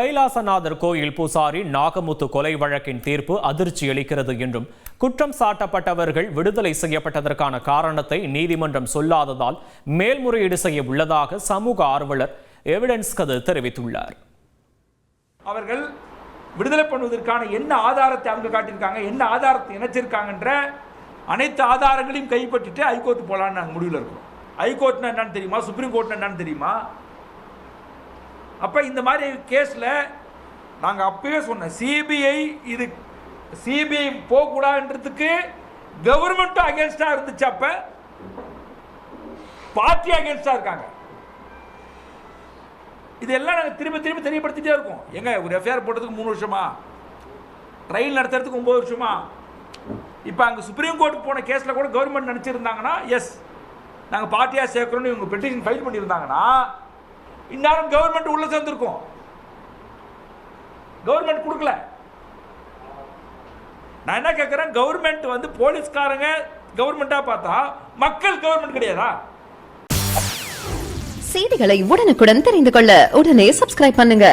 கைலாசநாதர் கோயில் பூசாரி நாகமுத்து கொலை வழக்கின் தீர்ப்பு அதிர்ச்சி அளிக்கிறது என்றும் குற்றம் சாட்டப்பட்டவர்கள் விடுதலை செய்யப்பட்டதற்கான காரணத்தை நீதிமன்றம் சொல்லாததால் மேல்முறையீடு செய்ய உள்ளதாக சமூக ஆர்வலர் எவிடன்ஸ் கது தெரிவித்துள்ளார். அவர்கள் விடுதலை பண்ணுவதற்கான என்ன ஆதாரத்தை அவங்க காட்டியிருக்காங்க என்ன ஆதாரத்தை இணைச்சிருக்காங்கன்ற அனைத்து ஆதாரங்களையும் கைப்பற்றிட்டு ஹைகோர்ட் போகலான்னு நாங்கள் முடிவில் இருக்கோம். ஹைகோர்ட்னா என்னன்னு தெரியுமா? சுப்ரீம் கோர்ட்னா என்னன்னு தெரியுமா? அப்போ இந்த மாதிரி கேஸில் நாங்கள் அப்பயே சொன்னோம் சிபிஐ இது சிபிஐ போகக்கூடாதுன்றதுக்கு கவர்மெண்ட்டும் அகேன்ஸ்டாக இருந்துச்சு அப்போ. பார்ட்டி அகேன்ஸ்டாக இருக்காங்க. இதெல்லாம் நாங்கள் திரும்ப திரும்ப தெரியப்படுத்திட்டே இருக்கோம். எங்க ஒரு எஃப்ஐஆர் போட்டதுக்கு மூணு வருஷமா? ட்ரையல் நடத்துறதுக்கு ஒம்பது வருஷமா? இப்போ அங்கே சுப்ரீம் கோர்ட்டுக்கு போன கேஸில் கூட கவர்மெண்ட் நினச்சிருந்தாங்கன்னா எஸ் நாங்கள் பார்ட்டியாக சேர்க்குறோன்னு இவங்க பெட்டிஷன் ஃபைல் பண்ணியிருந்தாங்கன்னா இந்நேரம் கவர்மெண்ட் உள்ளே சேர்ந்துருக்கும். கவர்மெண்ட் கொடுக்கல. நான் என்ன கேட்குறேன் கவர்மெண்ட் வந்து போலீஸ்காரங்க கவர்மெண்ட்டாக பார்த்தா மக்கள் கவர்மெண்ட் கிடையாதா? செய்திகளை உடனுக்குடன் தெரிந்து கொள்ள உடனே சப்ஸ்கிரைப் பண்ணுங்க.